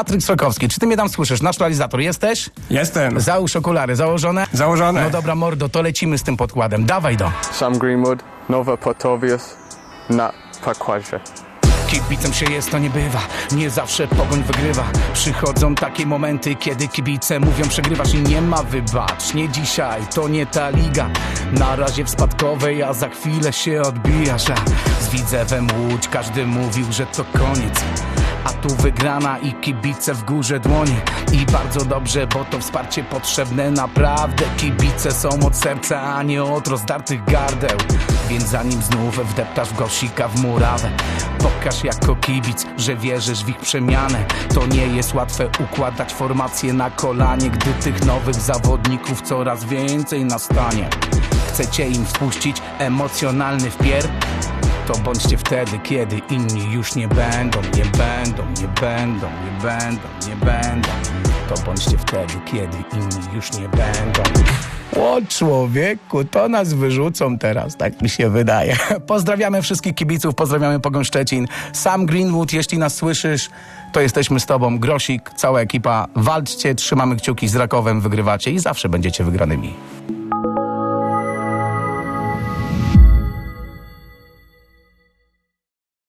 Patryk Sokowski, czy ty mnie tam słyszysz? Nasz realizator, jesteś? Jestem. Załóż okulary, założone? Założone. No dobra, mordo, to lecimy z tym podkładem. Dawaj do. Sam Greenwood, Nova Portovius, na Pakwazie. Kibicem się jest, to nie bywa Nie zawsze pogoń wygrywa Przychodzą takie momenty, kiedy kibice mówią przegrywasz i nie ma wybacz Nie dzisiaj, to nie ta liga Na razie w spadkowej, a za chwilę się odbijasz A z Widzewem Łódź każdy mówił, że to koniec a tu wygrana i kibice w górze dłonie. I bardzo dobrze, bo to wsparcie potrzebne. Naprawdę Kibice są od serca, a nie od rozdartych gardeł. Więc zanim znów wdeptasz w gosika w murawę Pokaż jako kibic, że wierzysz w ich przemianę. To nie jest łatwe układać formacje na kolanie Gdy tych nowych zawodników coraz więcej nastanie. Chcecie im wpuścić emocjonalny wpier? To bądźcie wtedy, kiedy inni już nie będą, nie będą, nie będą, nie będą, nie będą. To bądźcie wtedy, kiedy inni już nie będą. O człowieku, to nas wyrzucą teraz, tak mi się wydaje. Pozdrawiamy wszystkich kibiców, pozdrawiamy Pogoń Szczecin. Sam Greenwood, jeśli nas słyszysz, to jesteśmy z tobą. Grosik, cała ekipa. Walczcie, trzymamy kciuki z Rakowem, wygrywacie i zawsze będziecie wygranymi.